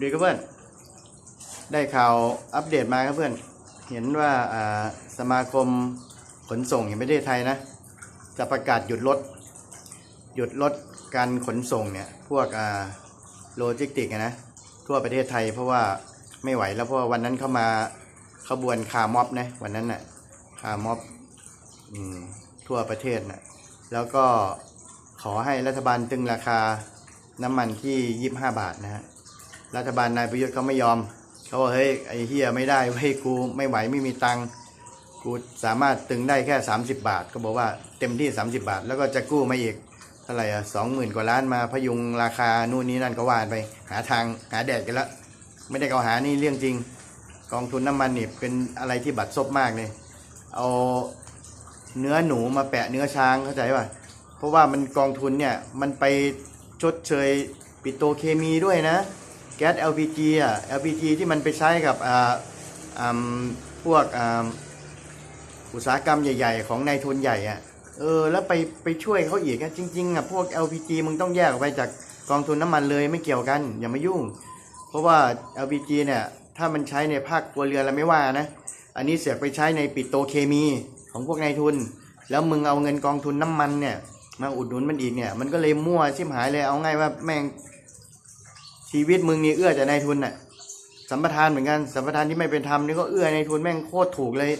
ดีครับเพื่อน ได้ข่าวอัปเดตมาครับเพื่อน เห็นว่าสมาคมขนส่งแห่งประเทศไทยนะ จะประกาศหยุดรถ หยุดรถการขนส่งเนี่ย พวกโลจิสติกนะ ทั่วประเทศไทยเพราะว่าไม่ไหวแล้วเพราะว่าวันนั้นเข้ามาขบวนคาร์ม็อบนะวันนั้นน่ะคาร์ม็อบอทั่วประเทศน่ะแล้วก็ขอให้รัฐบาลตึงราคาน้ำมันที่ 25 บาทนะฮะ รัฐบาลนายประยุทธ์เขาไม่ยอมเขาบอกเฮ้ยไอ้เฮียไม่ได้เว้ยกูไม่ไหวไม่มีตังค์กูสามารถตึงได้แค่ 30 บาท ก็บอกว่าเต็มที่ 30 บาท แล้วก็จะกู้มาอีกเท่าไหร่อะสองหมื่นกว่าล้านมาพยุงราคานู่นนี่นั่นก็ว่านไป หาทางหาแดดกันละไม่ได้เกาหานี่เรื่องจริง กองทุนน้ำมันนี่เป็นอะไรที่บัดซบมากเลยเอาเนื้อหนูมาแปะเนื้อช้างเข้าใจป่ะเพราะว่ามันกองทุนเนี่ยมันไปชดเชยปิโตเคมีด้วยนะ แก๊ส LPG อะ LPG ที่มันไปใช้กับอ่าอ่าพวกอ่าอุตสาหกรรมใหญ่ ๆ ของนายทุนใหญ่อะเออแล้วไปไปช่วยเขาอีกอะจริง ๆอะพวก LPG มึงต้องแยกออกไปจากกองทุนน้ำมันเลยไม่เกี่ยวกันอย่ามายุ่ง เพราะว่า LPG เนี่ยถ้ามันใช้ในภาคครัวเรือแล้วไม่ว่านะอันนี้เสียไปใช้ในปิโตเคมีของพวกนายทุน แล้วมึงเอาเงินกองทุนน้ำมันเนี่ยมาอุดหนุนมันอีกเนี่ยมันก็เลยมั่วชิบหายเลยเอาง่ายว่าแม่ง ชีวิตมึงนี่เอื้อแต่นายทุนน่ะ สัมปทานเหมือนกัน สัมปทานที่ไม่เป็นธรรมนี่ก็เอื้อนายทุนแม่งโคตรถูกเลย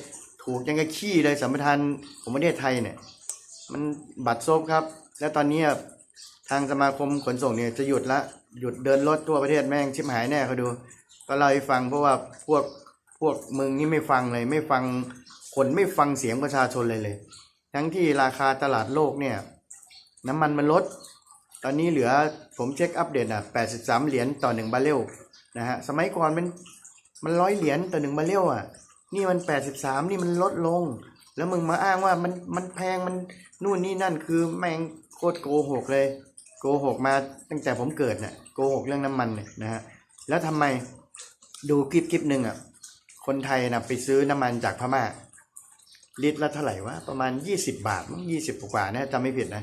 ถูกยังกระขี้เลยสัมปทานของประเทศไทยเนี่ย มันบัตรซบครับ แล้วตอนนี้ทางสมาคมขนส่งเนี่ยจะหยุดละหยุดเดินรถทั่วประเทศแม่งชิบหายแน่เขาดู ก็เล่าให้ฟังเพราะว่าพวกพวกมึงนี่ไม่ฟังเลย ไม่ฟังคนไม่ฟังเสียงประชาชนเลยเลย ทั้งที่ราคาตลาดโลกเนี่ย น้ำมันมันลด อนนี้เหลือผมเช็คอัปเดตอะ83เหรียญต่อหนึ่งบาร์เรลนะฮะ สมัยก่อนมันมันร้อยเหรียญต่อหนึ่งบาร์เรลอะ นี่มัน83นี่มันลดลง แล้วมึงมาอ้างว่ามันมันแพงมันนู่นนี่นั่นคือแม่งโคตรโกหกเลย โกหกมาตั้งแต่ผมเกิดเนี่ยโกหกเรื่องน้ำมันเนี่ยนะฮะ แล้วทำไมดูคลิปคลิปหนึ่งอะ คนไทยนะไปซื้อน้ำมันจากพม่า ลิตรละเท่าไหร่วะประมาณ20บาทมั้ง20กว่านะจำไม่ผิดนะ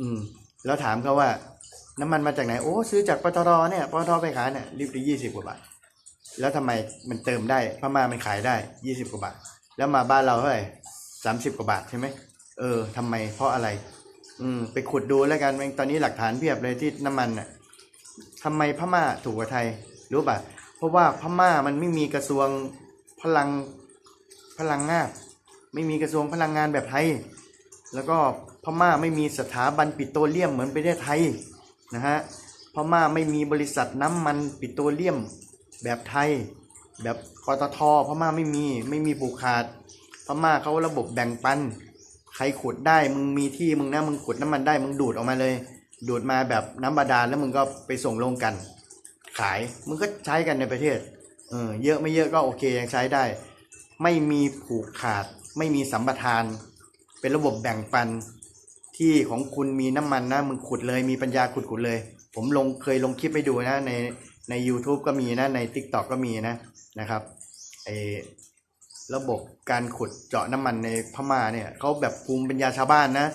อืม แล้วถามเขาว่า น้ำมันมาจากไหน โอ้ซื้อจากปตทเนี่ยปตทไปขายเนี่ยลิตรละยี่สิบกว่าบาท แล้วทำไมมันเติมได้พม่ามันขายได้ยี่สิบกว่าบาท แล้วมาบ้านเราเท่าไหร่สามสิบกว่าบาทใช่ไหมเออทำไมเพราะอะไร อืมไปขุดดูแล้วกันแม่งตอนนี้หลักฐานเพียบเลยที่น้ำมันน่ะทำไมพม่าถูกกว่าไทยรู้ป่ะเพราะว่าพม่ามันไม่มีกระทรวงพลังพลังงานไม่มีกระทรวงพลังงานแบบไทย แล้วก็ พม่าไม่มีสถาบันปิโตรเลียมเหมือนประเทศไทยนะฮะพม่าไม่มีบริษัทน้ำมันปิโตรเลียมแบบไทย แบบปตทพม่าไม่มีไม่มีผูกขาด พม่าเขาระบบแบ่งปัน ใครขุดได้มึงมีที่มึงนะมึงขุดน้ำมันได้มึงดูดออกมาเลย ดูดมาแบบน้ำบาดาลแล้วมึงก็ไปส่งลงกัน ขายมึงก็ใช้กันในประเทศเออเยอะไม่เยอะก็โอเคยังใช้ได้ ไม่มีผูกขาด ไม่มีสัมปทาน เป็นระบบแบ่งปัน ที่ของคุณมีน้ำมันนะมึงขุดเลยมีปัญญาขุดขุดเลย ผมลงเคยลงคลิปให้ดูนะในใน YouTube ก็มีนะใน Tik t o อกก็มีนะนะครับไอระบบการขุดเจาะน้ำมันในพม่าเนี่ยเขาแบบภูมิปัญญาชาวบ้านนะ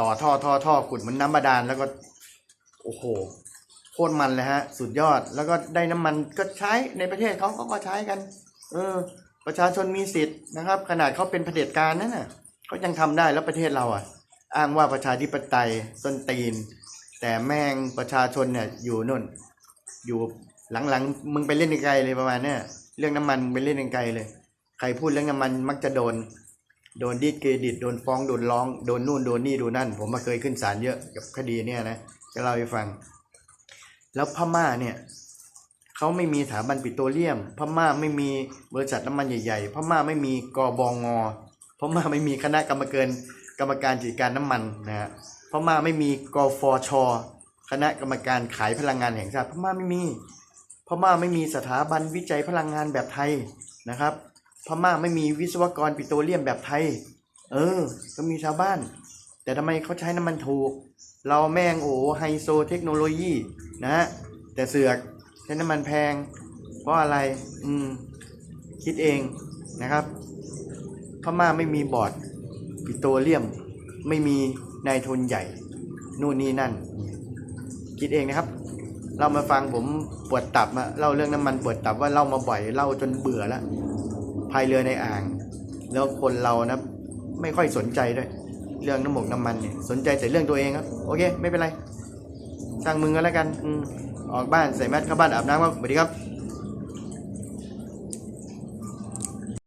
ต่อท่อท่อท่อขุดเหมือนน้ำบาดาลแล้วก็โอ้โหโคตรมันเลยฮะ สุดยอดแล้วก็ได้น้ำมันก็ใช้ในประเทศเขาเขาก็ใช้กัน เออ ประชาชนมีสิทธิ์นะครับ ขนาดเขาเป็นเผด็จการนั่นน่ะเขายังทำได้แล้วประเทศเราอะ อ้างว่าประชาธิปไตยส้นตีน แต่แม่งประชาชนเนี่ยอยู่นู่น อยู่หลังๆ มึงไปเล่นไกลเลยประมาณเนี้ยเรื่องน้ำมันมึงไปเล่นไกลเลย ใครพูดเรื่องน้ำมันมักจะโดน โดนดีดเครดิตโดนฟ้องโดนร้องโดนนู่นโดนนี่โดนนั่น ผมมาเคยขึ้นศาลเยอะกับคดีเนี่ยนะจะเล่าให้ฟัง แล้วพม่าเนี่ยเขาไม่มีสถาบันปิโตรเลียม พม่าไม่มีบริษัทน้ำมันใหญ่ๆพม่าไม่มีกอบองพม่าไม่มีคณะกรรมการ กรรมการจัดการน้ำมันนะฮะพม่าไม่มีกฟช คณะกรรมการขายพลังงานแห่งชาติพม่าไม่มีพม่าไม่มีสถาบันวิจัยพลังงานแบบไทยนะครับพม่าไม่มีวิศวกรปิโตรเลียมแบบไทย เออ ก็มีชาวบ้าน แต่ทำไมเขาใช้น้ำมันถูก เราแม่งโอ้ไฮโซเทคโนโลยีนะฮะแต่เสือกใช้น้ำมันแพง เพราะอะไร อืม คิดเองนะครับพม่าไม่มีบอร์ด ปิโตรเลียม ไม่มีนายทุนใหญ่นู่นนี่นั่น คิดเองนะครับเล่ามาฟังผมปวดตับอะเล่าเรื่องน้ำมันปวดตับว่าเล่ามาบ่อยเล่าจนเบื่อแล้วพายเรือในอ่าง แล้วคนเรานะไม่ค่อยสนใจด้วย เรื่องน้ำหมกน้ำมันเนี่ยสนใจแต่เรื่องตัวเองครับ โอเค ไม่เป็นไรช่างมึงก็แล้วกันอออกบ้านใส่แมสเข้าบ้านอาบน้ำครับสวัสดีครับ